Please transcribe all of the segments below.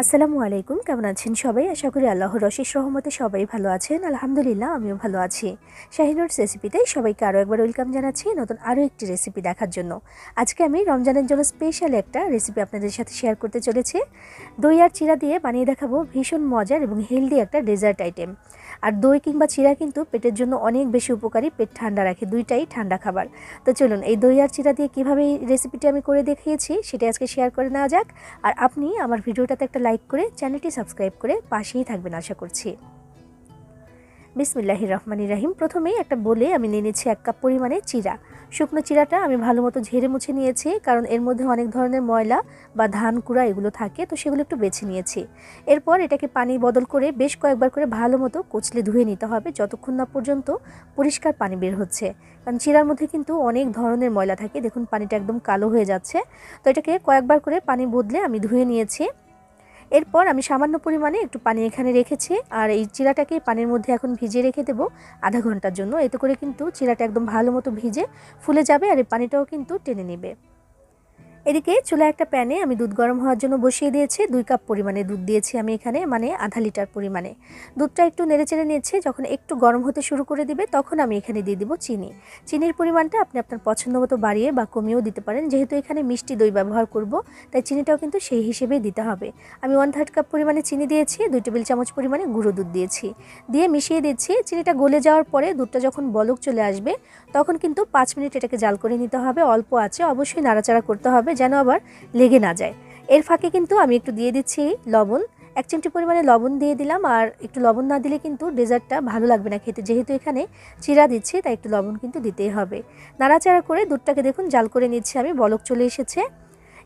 আসসালামু আলাইকুম, কেমন আছেন সবাই? আশা করি আল্লাহর অশেষ রহমতে সবাই ভালো আছেন। আলহামদুলিল্লাহ, আমিও ভালো আছি। শাহিনুরস রেসিপিতে সবাইকে আরও একবার ওয়েলকাম জানাচ্ছি নতুন আরও একটি রেসিপি দেখার জন্য। আজকে আমি রমজানের জন্য স্পেশাল একটা রেসিপি আপনাদের সাথে শেয়ার করতে চলেছি। দই আর চিরা দিয়ে বানিয়ে দেখাবো ভীষণ মজার এবং হেলদি একটা ডেজার্ট আইটেম আর দই কিংবা চিরা কিন্তু পেটের জন্য অনেক বেশি উপকারী, পেট ঠান্ডা রাখে, দুইটাই ঠান্ডা খাবার। তো চলুন, এই দই আর চিরা দিয়ে কীভাবে এই রেসিপিটি আমি করে দেখিয়েছি সেটা আজকে শেয়ার করে নেওয়া যাক। আর আপনি আমার ভিডিওটাতে একটা লাইক করে চ্যানেলটি সাবস্ক্রাইব করে পাশেই থাকবেন আশা করছি। বিসমিল্লাহির রহমানির রাহিম। প্রথমেই একটা বলে আমি নিয়ে নিচ্ছি এক কাপ পরিমাণে চিরা। শুকনো চিরাটা আমি ভালো মতো ঝেড়ে মুছে নিয়েছি, কারণ এর মধ্যে অনেক ধরনের ময়লা বা ধান কুড়া এগুলো থাকে, তো সেগুলো একটু বেছে নিয়েছি। এরপর এটাকে পানি বদল করে বেশ কয়েকবার করে ভালো মতো কচলে ধুয়ে নিতে হবে, যতক্ষণ না পর্যন্ত পরিষ্কার পানি বের হচ্ছে। কারণ চিরার মধ্যে কিন্তু অনেক ধরনের ময়লা থাকে, দেখুন পানিটা একদম কালো হয়ে যাচ্ছে। তো এটাকে কয়েকবার করে পানি বদলে আমি ধুয়ে নিয়েছি। এরপর আমি সামান্য পরিমাণে একটু পানি এখানে রেখেছি আর এই চিরাটাকে পানির মধ্যে এখন ভিজিয়ে রেখে দেবো আধা ঘণ্টার জন্য। এতে করে কিন্তু চিরাটা একদম ভালো মতো ভিজে ফুলে যাবে আর এই পানিটাও কিন্তু টেনে নেবে। এদিকে চুলা একটা প্যানে আমি দুধ গরম হওয়ার জন্য বসিয়ে দিয়েছি। দুই কাপ পরিমাণে দুধ দিয়েছি আমি এখানে মানে আধা লিটার পরিমাণে। দুধটা একটু নেড়েচেড়ে নিয়েছে, যখন একটু গরম হতে শুরু করে দিবে তখন আমি এখানে দিয়ে দিব চিনি। চিনির পরিমাণটা আপনি আপনার পছন্দ মতো বাড়িয়ে বা কমিয়েও দিতে পারেন। যেহেতু এখানে মিষ্টি দই ব্যবহার করব, তাই চিনিটাও কিন্তু সেই হিসেবেই দিতে হবে। আমি ওয়ান থার্ড কাপ পরিমাণে চিনি দিয়েছি, দুই টেবিল চামচ পরিমাণে গুঁড়ো দুধ দিয়েছি। দিয়ে মিশিয়ে দিচ্ছি, চিনিটা গলে যাওয়ার পরে দুধটা যখন বলক চলে আসবে, তখন কিন্তু পাঁচ মিনিট এটাকে জাল করে নিতে হবে। অল্প আছে, অবশ্যই নাড়াচাড়া করতে হবে। যেন আবার লেগে না যায়। এর ফাঁকে কিন্তু আমি একটু দিয়ে দিচ্ছি লবণ। এক চিমটি পরিমাণে লবণ দিয়ে দিলাম আর একটু লবণ না দিলে কিন্তু ডেজার্টটা ভালো লাগবে না খেতে। যেহেতু এখানে চিরা দিচ্ছি, তাই একটু লবণ কিন্তু দিতেই হবে। নাড়াচাড়া করে দুধটাকে দেখুন জাল করে নিচ্ছি আমি, বলক চলে এসেছে।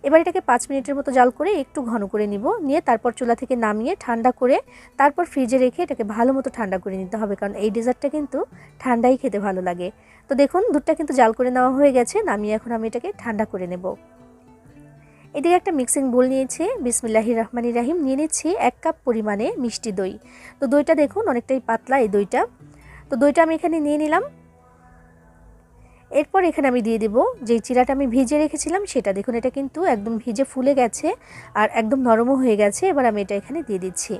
এবার এটাকে পাঁচ মিনিটের মতো জাল করে একটু ঘন করে নিব। নিয়ে তারপর চুলা থেকে নামিয়ে ঠান্ডা করে তারপর ফ্রিজে রেখে এটাকে ভালো মতো ঠান্ডা করে নিতে হবে, কারণ এই ডেজার্টটা কিন্তু ঠান্ডাই খেতে ভালো লাগে। তো দেখুন দুধটা কিন্তু জাল করে নেওয়া হয়ে গেছে, নামিয়ে এখন আমি এটাকে ঠান্ডা করে নেব। এদিকে একটা মিক্সিং বোল নিয়েছি বিসমিল্লাহি রহমানি রাহিম। নিয়ে নিচ্ছি এক কাপ পরিমাণে মিষ্টি দই। তো দইটা দেখুন, অনেকটাই পাতলা এই দইটা। তো দইটা আমি এখানে নিয়ে নিলাম। এরপর এখানে আমি দিয়ে দেবো যে চিরাটা আমি ভিজে রেখেছিলাম, সেটা দেখুন, এটা কিন্তু একদম ভিজে ফুলে গেছে আর একদম নরমও হয়ে গেছে। এবার আমি এটা এখানে দিয়ে দিচ্ছি।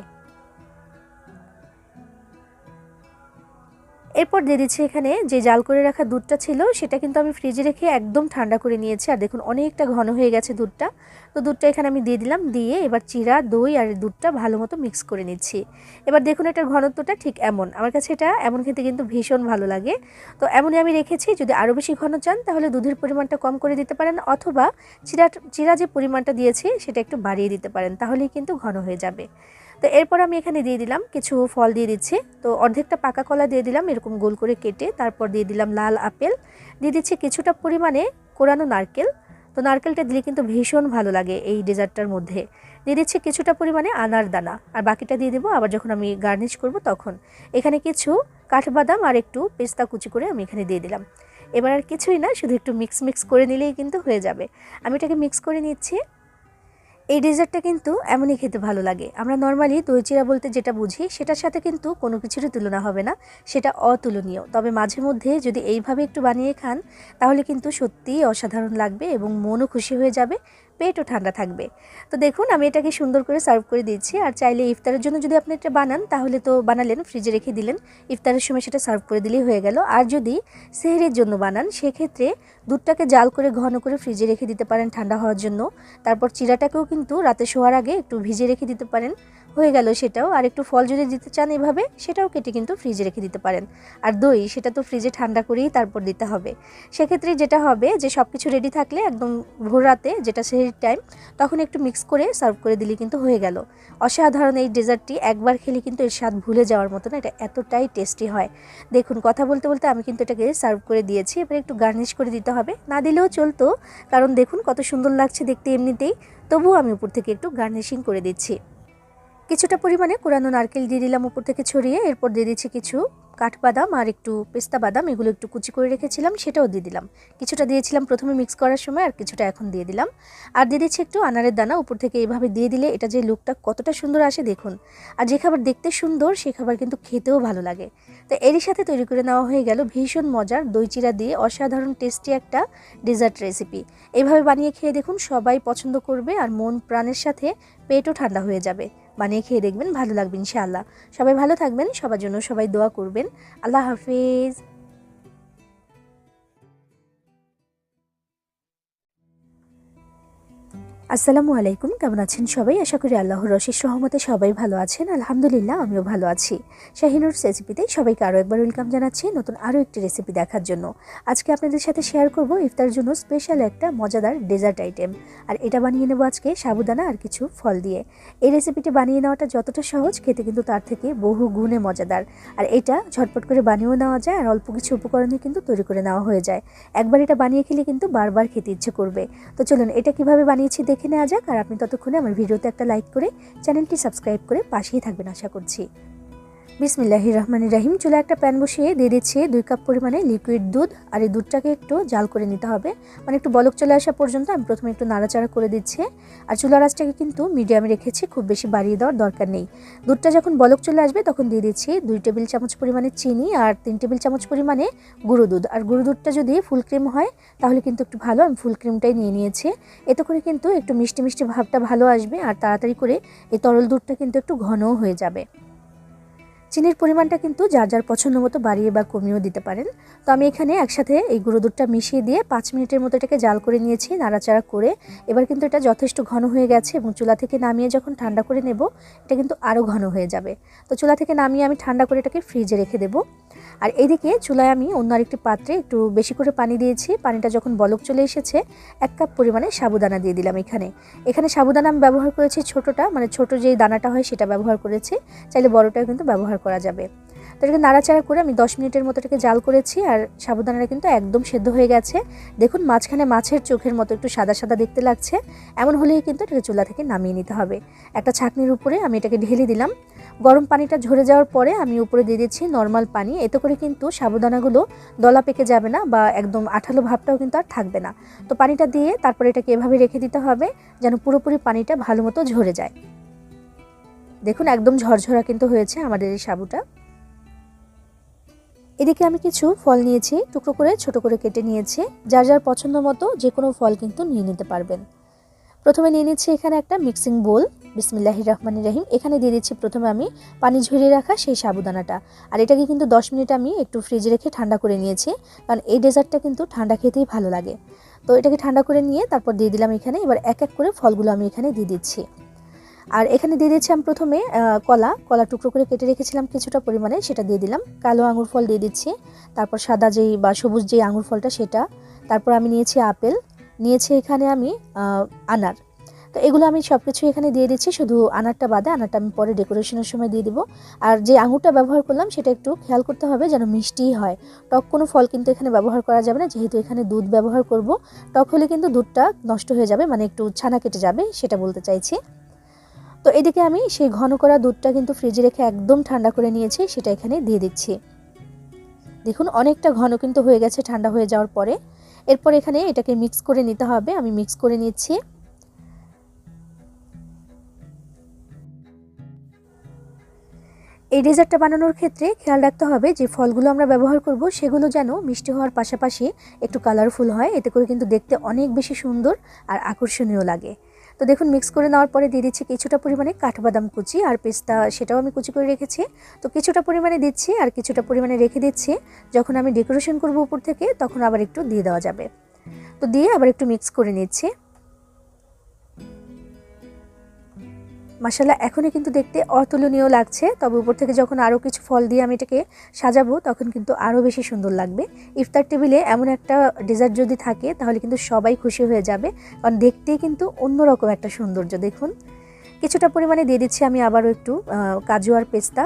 এরপর দিয়ে দিচ্ছি এখানে যে জাল করে রাখা দুধটা ছিল, সেটা কিন্তু আমি ফ্রিজে রেখে একদম ঠান্ডা করে নিয়েছি। আর দেখুন, অনেকটা ঘন হয়ে গেছে দুধটা। তো দুধটা এখানে আমি দিয়ে দিলাম, দিয়ে এবার চিরা, দই আর দুধটা ভালো মতো মিক্স করে নিচ্ছি। এবার দেখুন এটার ঘনত্বটা ঠিক এমন। আমার কাছে এটা এমন খেতে কিন্তু ভীষণ ভালো লাগে। তো এমনই আমি রেখেছি, যদি আরও বেশি ঘন চান, তাহলে দুধের পরিমাণটা কম করে দিতে পারেন, অথবা চিরা চিরা যে পরিমাণটা দিয়েছি, সেটা একটু বাড়িয়ে দিতে পারেন, তাহলেই কিন্তু ঘন হয়ে যাবে। তো এরপর আমি এখানে দিয়ে দিলাম কিছু ফল দিয়ে দিচ্ছি। তো অর্ধেকটা পাকা কলা দিয়ে দিলাম, এরকম গোল করে কেটে তারপর দিয়ে দিলাম লাল আপেল। দিয়ে দিচ্ছি কিছুটা পরিমাণে কোরানো নারকেল। তো নারকেলটা দিলে কিন্তু ভীষণ ভালো লাগে এই ডেজার্টটার মধ্যে। দিয়ে দিচ্ছি কিছুটা পরিমাণে আনার দানা। আর বাকিটা দিয়ে দেবো আবার যখন আমি গার্নিশ করব তখন। এখানে কিছু কাঠবাদাম আর একটু পেস্তা কুচি করে আমি এখানে দিয়ে দিলাম। এবার আর কিছুই না, শুধু একটু মিক্স মিক্স করে নিলেই কিন্তু হয়ে যাবে। আমি এটাকে মিক্স করে নিচ্ছি। এই ডেজার্টটা কিন্তু এমনই খেতে ভালো লাগে। আমরা নর্মালি দই চিরা বলতে যেটা বুঝি, সেটার সাথে কিন্তু কোনো কিছুরই তুলনা হবে না। সেটা অতুলনীয়। তবে মাঝে মধ্যে যদি এইভাবে একটু বানিয়ে খান, তাহলে কিন্তু সত্যিই অসাধারণ লাগবে এবং মনও খুশি হয়ে যাবে, পেটও ঠান্ডা থাকবে। তো দেখুন, আমি এটাকে সুন্দর করে সার্ভ করে দিচ্ছি আর চাইলে ইফতারের জন্য যদি আপনি এটা বানান, তাহলে তো বানালেন ফ্রিজে রেখে দিলেন। ইফতারের সময় সেটা সার্ভ করে দিলেই হয়ে গেল। আর যদি সেহরের জন্য বানান, সেক্ষেত্রে দুধটাকে জাল করে ঘন করে ফ্রিজে রেখে দিতে পারেন ঠান্ডা হওয়ার জন্য। তারপর চিরাটাকেও কিন্তু রাতে শোয়ার আগে একটু ভিজে রেখে দিতে পারেন। হয়ে গেল সেটাও। আর একটু ফল যদি দিতে চান এভাবে, সেটাও কেটে কিন্তু ফ্রিজে রেখে দিতে পারেন। আর দই, সেটা তো ফ্রিজে ঠান্ডা করেই তারপর দিতে হবে। সেক্ষেত্রে যেটা হবে যে সব কিছু রেডি থাকলে একদম ভোর রাতে যেটা সেই টাইম তখন একটু মিক্স করে সার্ভ করে দিলে কিন্তু হয়ে গেল। অসাধারণ এই ডেজার্টটি একবার খেলে কিন্তু এর স্বাদ ভুলে যাওয়ার মতো না, এটা এতটাই টেস্টি হয়। দেখুন, কথা বলতে বলতে আমি কিন্তু এটাকে সার্ভ করে দিয়েছি। এবার একটু গার্নিশ করে দিতে হবে। না দিলেও চলতো। কারণ দেখুন কত সুন্দর লাগছে দেখতে এমনিতেই। তবুও আমি উপর থেকে একটু গার্নিশিং করে দিচ্ছি। কিছুটা পরিমাণে কোরানো নারকেল দিয়ে দিলাম উপর থেকে ছড়িয়ে। এরপর দিয়ে দিচ্ছি কিছু কাঠবাদাম আর একটু পেস্তা বাদাম, এগুলো একটু কুচি করে রেখেছিলাম, সেটাও দিয়ে দিলাম। কিছুটা দিয়েছিলাম প্রথমে মিক্স করার সময় আর কিছুটা এখন দিয়ে দিলাম। আর দিয়ে দিচ্ছি একটু আনারের দানা, উপর থেকে এভাবে দিয়ে দিলে এটা যে লুকটা কতটা সুন্দর আসে দেখুন। আর যে খাবার দেখতে সুন্দর, সে খাবার কিন্তু খেতেও ভালো লাগে। তো এরই সাথে তৈরি করে নেওয়া হয়ে গেল ভীষণ মজার দই চিরা দিয়ে অসাধারণ টেস্টি একটা ডেজার্ট রেসিপি এভাবে বানিয়ে খেয়ে দেখুন সবাই পছন্দ করবে আর মন প্রাণের সাথে পেটও ঠান্ডা হয়ে যাবে। বানিয়ে খেয়ে দেখবেন, ভালো লাগবে ইনশাআল্লাহ। সবাই ভালো থাকবেন, সবার জন্য সবাই দোয়া করবেন। আল্লাহ হাফিজ। আসসালামু আলাইকুম, কেমন আছেন সবাই? আশা করি আল্লাহর রশিস সহমতে সবাই ভালো আছেন। আলহামদুলিল্লাহ, আমিও ভালো আছি। শাহিনুর রেসিপিতে সবাইকে আরও একবার ওয়েলকাম জানাচ্ছি নতুন আরও একটি রেসিপি দেখার জন্য। আজকে আপনাদের সাথে শেয়ার করব ইফতার জন্য স্পেশাল একটা মজাদার ডেজার্ট আইটেম আর এটা বানিয়ে নেব আজকে সাবুদানা আর কিছু ফল দিয়ে। এই রেসিপিটি বানিয়ে নেওয়াটা যতটা সহজ, খেতে কিন্তু তার থেকে বহু গুণে মজাদার। আর এটা ঝটপট করে বানিয়েও নেওয়া যায়, আর অল্প কিছু উপকরণে কিন্তু তৈরি করে নেওয়া হয়ে যায়। একবার এটা বানিয়ে খেলে কিন্তু বারবার খেতে ইচ্ছে করবে। তো চলুন, এটা কীভাবে বানিয়েছি দেখে নেওয়া যাক আর আপনি ততক্ষণে আমার ভিডিওতে একটা লাইক করে চ্যানেলটি সাবস্ক্রাইব করে পাশেই থাকবেন আশা করছি। বিসমিল্লাহির রহমানির রাহিম। চুলা একটা প্যান বসিয়ে দিয়ে দিচ্ছি দুই কাপ পরিমাণে লিকুইড দুধ। আর এই দুধটাকে একটু জাল করে নিতে হবে। মানে একটু বলক চলে আসা পর্যন্ত আমি প্রথমে একটু নাড়াচাড়া করে দিচ্ছি। আর চুলার আঁচটাকে কিন্তু মিডিয়ামে রেখেছি, খুব বেশি বাড়িয়ে দেওয়ার দরকার নেই। দুধটা যখন বলক চলে আসবে, তখন দিয়ে দিচ্ছি দুই টেবিল চামচ পরিমাণে চিনি আর তিন টেবিল চামচ পরিমাণে গুঁড়ো দুধ। আর গুঁড়ো দুধটা যদি ফুল ক্রিম হয়, তাহলে কিন্তু একটু ভালো। আমি ফুল ক্রিমটাই নিয়ে নিয়েছি। এতে করে কিন্তু একটু মিষ্টি মিষ্টি ভাবটা ভালো আসবে আর তাড়াতাড়ি করে এই তরল দুধটা কিন্তু একটু ঘনও হয়ে যাবে। চিনির পরিমাণটা কিন্তু যার যার পছন্দ মতো বাড়িয়ে বা কমিয়েও দিতে পারেন। তো আমি এখানে একসাথে এই গুঁড়ো দুধটা মিশিয়ে দিয়ে পাঁচ মিনিটের মতো এটাকে জাল করে নিয়েছি, নাড়াচাড়া করে। এবার কিন্তু এটা যথেষ্ট ঘন হয়ে গেছে এবং চুলা থেকে নামিয়ে যখন ঠান্ডা করে নেব, এটা কিন্তু আরও ঘন হয়ে যাবে। তো চুলা থেকে নামিয়ে আমি ঠান্ডা করে এটাকে ফ্রিজে রেখে দেবো। আর এইদিকে চুলায় আমি অন্য আরেকটি পাত্রে একটু বেশি করে পানি দিয়েছি। পানিটা যখন বলক চলে এসেছে, এক কাপ পরিমাণে সাবুদানা দিয়ে দিলাম এখানে। এখানে সাবুদানা আমি ব্যবহার করেছি ছোটোটা মানে ছোট যেই দানাটা হয় সেটা ব্যবহার করেছি। চাইলে বড়টাও কিন্তু ব্যবহার করা যাবে। তো এটাকে নাড়াচাড়া করে আমি দশ মিনিটের মতো এটাকে জাল করেছি আর সাবুদানাটা কিন্তু একদম সেদ্ধ হয়ে গেছে। দেখুন, মাঝখানে মাছের চোখের মতো একটু সাদা সাদা দেখতে লাগছে। এমন হলেই কিন্তু এটাকে চুলা থেকে নামিয়ে নিতে হবে। একটা ছাকনির উপরে আমি এটাকে ঢেলে দিলাম। গরম পানিটা ঝরে যাওয়ার পরে আমি উপরে দিয়ে দিচ্ছি নর্মাল পানি। এতে করে কিন্তু সাবুদানাগুলো দলা পেকে যাবে না বা একদম আঠালো ভাবটাও কিন্তু আর থাকবে না। তো পানিটা দিয়ে তারপরে এটাকে এভাবে রেখে দিতে হবে যেন পুরোপুরি পানিটা ভালো মতো ঝরে যায়। দেখুন, একদম ঝরঝরা কিন্তু হয়েছে আমাদের এই সাবুটা। এদিকে আমি কিছু ফল নিয়েছি, টুকরো করে, ছোট করে কেটে নিয়েছি। যার যার পছন্দ মতো যে কোনো ফল কিন্তু নিয়ে নিতে পারবেন। প্রথমে নিয়ে নিচ্ছি এখানে একটা মিক্সিং বোল বিসমিল্লাহ রহমান রাহিম। এখানে দিয়ে দিচ্ছি প্রথমে আমি পানি ঝরিয়ে রাখা সেই সাবুদানাটা। আর এটাকে কিন্তু দশ মিনিট আমি একটু ফ্রিজে রেখে ঠান্ডা করে নিয়েছি, কারণ এই ডেজার্টটা কিন্তু ঠান্ডা খেতেই ভালো লাগে। তো এটাকে ঠান্ডা করে নিয়ে তারপর দিয়ে দিলাম এখানে। এবার এক এক করে ফলগুলো আমি এখানে দিয়ে দিচ্ছি। আর এখানে দিয়ে দিচ্ছি আমি প্রথমে কলা। কলা টুকরো করে কেটে রেখেছিলাম কিছুটা পরিমাণে, সেটা দিয়ে দিলাম। কালো আঙুর ফল দিয়ে দিচ্ছি। তারপর সাদা যেই বা সবুজ যেই আঙুর ফলটা, সেটা। তারপর আমি নিয়েছি আপেল। নিয়েছি এখানে আমি আনার। তো এগুলো আমি সব কিছু এখানে দিয়ে দিচ্ছি, শুধু আনারটা বাদে। আনারটা আমি পরে ডেকোরেশনের সময় দিয়ে দিব। আর যে আঙুরটা ব্যবহার করলাম, সেটা একটু খেয়াল করতে হবে যেন মিষ্টিই হয়। টক কোনো ফল কিন্তু এখানে ব্যবহার করা যাবে না। যেহেতু এখানে দুধ ব্যবহার করব, টক হলে কিন্তু দুধটা নষ্ট হয়ে যাবে মানে একটু ছানা কেটে যাবে, সেটা বলতে চাইছি। তো এদিকে আমি সেই ঘন করা দুধটা কিন্তু ফ্রিজে রেখে একদম ঠান্ডা করে নিয়েছি, সেটা এখানে দিয়ে দিচ্ছি। দেখুন, অনেকটা ঘন কিন্তু হয়ে গেছে ঠান্ডা হয়ে যাওয়ার পরে। এরপর এখানে এটাকে মিক্স করে নিতে হবে, আমি মিক্স করে নিচ্ছি। এই ডেজার্টটা বানানোর ক্ষেত্রে খেয়াল রাখতে হবে যে ফলগুলো আমরা ব্যবহার করব, সেগুলো যেন মিষ্টি হওয়ার পাশাপাশি একটু কালারফুল হয়, এতে করে কিন্তু দেখতে অনেক বেশি সুন্দর আর আকর্ষণীয় লাগে। তো দেখুন মিক্স করে নেওয়ার পরে দিয়ে দিচ্ছি কিছুটা পরিমাণে কাঠবাদাম কুচি আর পেস্তা, সেটাও আমি কুচি করে রেখেছি। তো কিছুটা পরিমাণে দিচ্ছি আর কিছুটা পরিমাণে রেখে দিচ্ছি। যখন আমি ডেকোরেশন করব উপর থেকে, তখন আবার একটু দিয়ে দেওয়া যাবে। তো দিয়ে আবার একটু মিক্স করে নিচ্ছি। মাসাল্লাহ এখনই কিন্তু দেখতে অতুলনীয় লাগছে। তবে উপর থেকে যখন আরও কিছু ফল দিয়ে আমি এটাকে সাজাবো, তখন কিন্তু আরও বেশি সুন্দর লাগবে। ইফতার টেবিলে এমন একটা ডেজার্ট যদি থাকে, তাহলে কিন্তু সবাই খুশি হয়ে যাবে। কারণ দেখতেই কিন্তু অন্যরকম একটা সৌন্দর্য, দেখুন। কিছুটা পরিমাণে দিয়ে দিচ্ছি আমি আবারও একটু কাজু আর পেস্তা।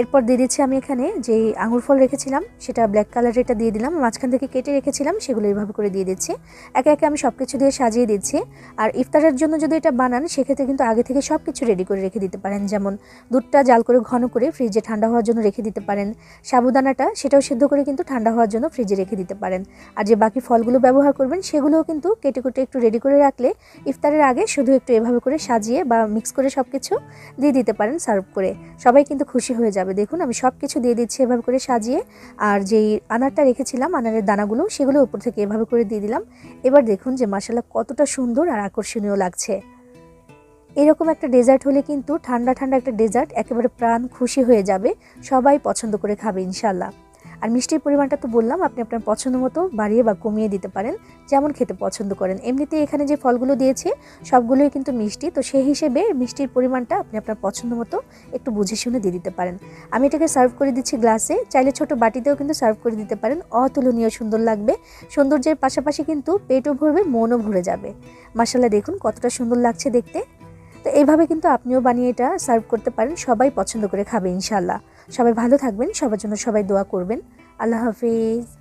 এরপর দিয়ে দিচ্ছি আমি এখানে যে আঙুর ফল রেখেছিলাম, সেটা ব্ল্যাক কালার এটা দিয়ে দিলাম। মাঝখান থেকে কেটে রেখেছিলাম, সেগুলো এইভাবে করে দিয়ে দিচ্ছি। একে একে আমি সব কিছু দিয়ে সাজিয়ে দিচ্ছি। আর ইফতারের জন্য যদি এটা বানান, সেক্ষেত্রে কিন্তু আগে থেকে সব কিছু রেডি করে রেখে দিতে পারেন। যেমন দুধটা জাল করে ঘন করে ফ্রিজে ঠান্ডা হওয়ার জন্য রেখে দিতে পারেন। সাবুদানাটা, সেটাও সিদ্ধ করে কিন্তু ঠান্ডা হওয়ার জন্য ফ্রিজে রেখে দিতে পারেন। আর যে বাকি ফলগুলো ব্যবহার করবেন, সেগুলোও কিন্তু কেটে কুটে একটু রেডি করে রাখলে ইফতারের আগে শুধু একটু এভাবে করে সাজিয়ে বা মিক্স করে সব কিছু দিয়ে দিতে পারেন সার্ভ করে। সবাই কিন্তু খুশি হয়ে যাবে। দেখুন, আমি সব কিছু দিয়ে দিচ্ছি এভাবে করে সাজিয়ে। আর যেই আনারটা রেখেছিলাম, আনারের দানাগুলো, সেগুলো উপর থেকে এভাবে করে দিয়ে দিলাম। এবার দেখুন যে মশালা কতটা সুন্দর আর আকর্ষণীয় লাগছে। এরকম একটা ডেজার্ট হলে কিন্তু ঠান্ডা ঠান্ডা একটা ডেজার্ট একেবারে প্রাণ খুশি হয়ে যাবে। সবাই পছন্দ করে খাবে ইনশাল্লাহ আর মিষ্টির পরিমাণটা তো বললাম, আপনি আপনার পছন্দ মতো বাড়িয়ে বা কমিয়ে দিতে পারেন, যেমন খেতে পছন্দ করেন। এমনিতে এখানে যে ফলগুলো দিয়েছি, সবগুলোই কিন্তু মিষ্টি, তো সেই হিসেবে মিষ্টির পরিমাণটা আপনি আপনার পছন্দ মতো একটু বুঝে শুনে দিয়ে দিতে পারেন। আমি এটাকে সার্ভ করে দিচ্ছি গ্লাসে, চাইলে ছোট বাটিতেও কিন্তু সার্ভ করে দিতে পারেন, অতুলনীয় সুন্দর লাগবে। সৌন্দর্যের পাশাপাশি কিন্তু পেটও ভরবে, মনও ভরে যাবে। মাসাল্লাহ দেখুন কতটা সুন্দর লাগছে দেখতে। তো এইভাবে কিন্তু আপনিও বানিয়ে এটা সার্ভ করতে পারেন, সবাই পছন্দ করে খাবে ইনশাল্লাহ সবাই ভালো থাকবেন সবার জন্য সবাই দোয়া করবেন। আল্লাহ হাফিজ।